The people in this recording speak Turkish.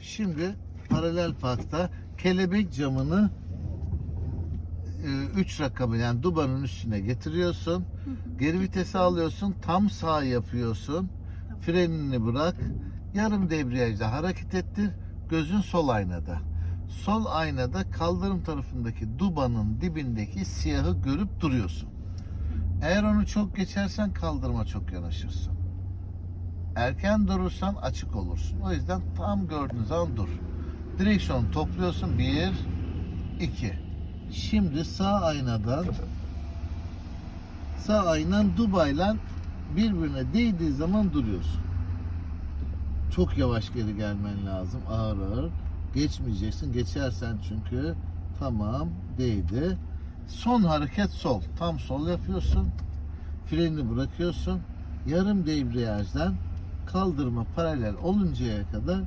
Şimdi paralel parkta kelebek camını 3 rakamı yani dubanın üstüne getiriyorsun. Geri vitesi alıyorsun. Tam sağ yapıyorsun. Frenini bırak. Yarım debriyajda hareket ettir. Gözün sol aynada. Sol aynada kaldırım tarafındaki dubanın dibindeki siyahı görüp duruyorsun. Eğer onu çok geçersen kaldırıma çok yanaşırsın. Erken durursan açık olursun. O yüzden tam gördüğün zaman dur. Direksiyonu topluyorsun. Bir, iki. Şimdi sağ aynadan sağ aynan Dubai'yle birbirine değdiği zaman duruyorsun. Çok yavaş geri gelmen lazım. Ağır ağır. Geçmeyeceksin. Geçersen çünkü tamam değdi. Son hareket sol. Tam sol yapıyorsun. Freni bırakıyorsun. Yarım debriyajdan kaldırma paralel oluncaya kadar